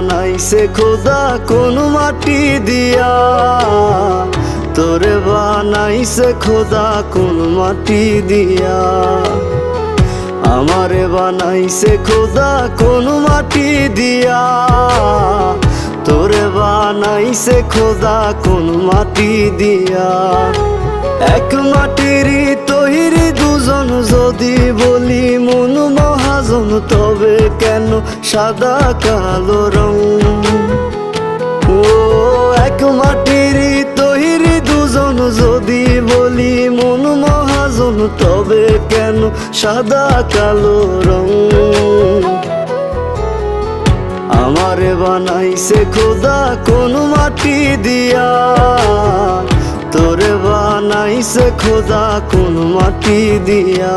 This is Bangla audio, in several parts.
বানাইছে খোদা কোন মাটি দিয়া। তোরে বানাইছে খোদা কোন মাটি দিয়া। আমারে বানাইছে খোদা কোন মাটি দিয়া। তোরে বানাইছে খোদা কোন মাটি দিয়া। এক মাটিরই তৈরি দুজন যদি বলি মন মহাজন তবে কেন সাদা কালো রং? ও, এক মাটিরই তৈরি দুজন যদি বলি মন মহাজন, তবে কেন সাদা কালো রং? আমারে বানাইছে খোদা কোন মাটি দিয়া? তোরে বানাইছে খোদা কোন মাটি দিয়া?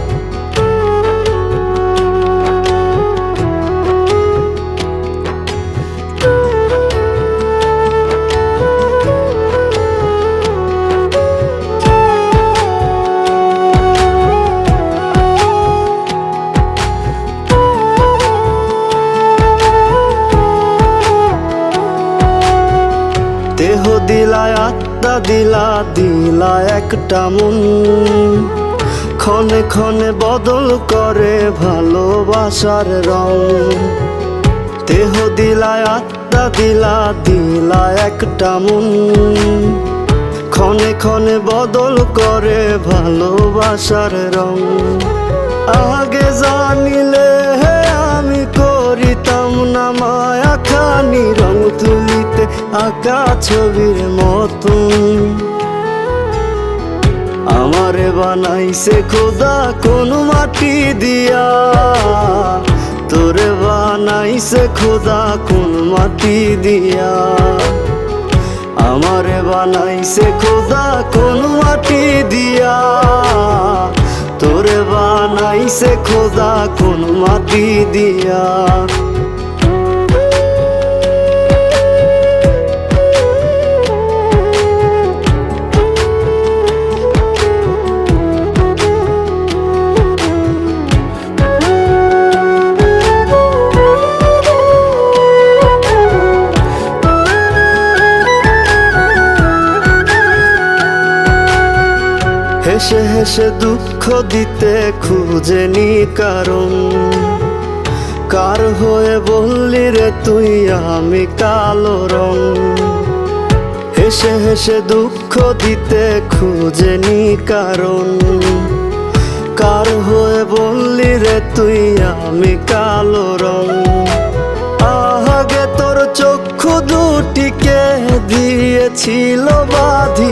দিলায় আত্মা দিলা দিলা একটা মন। ক্ষণে ক্ষণে বদল করে ভালোবাসার রং। দেহ দিলায় আত্মা দিলা দিলা একটা মন। ক্ষণে ক্ষণে বদল করে ভালোবাসার রং। আগে জানিলে আঁকা ছবির মতন। আমারে বানাইছে খোদা কোন মাটি দিয়া। তোরে বানাইছে খোদা কোন মাটি দিয়া। আমারে বানাইছে খোদা কোন মাটি দিয়া। তোরে বানাইছে খোদা কোন মাটি দিয়া। হেসে হেসে দুঃখ দিতে খুঁজেনি কারণ। কার হয়ে বললি রে তুই আমি কালো রং? হেসে হেসে দুঃখ দিতে খুঁজেনি কারণ। কার হয়ে বললি রে তুই আমি কালো রং? তোর চক্ষু দুটিকে দিয়েছিল বাধি।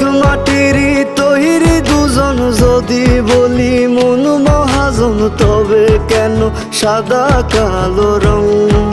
এক মাটিরই তৈরি দুজন যদি বলি মন মহাজন তবে কেন সাদা কালো রং?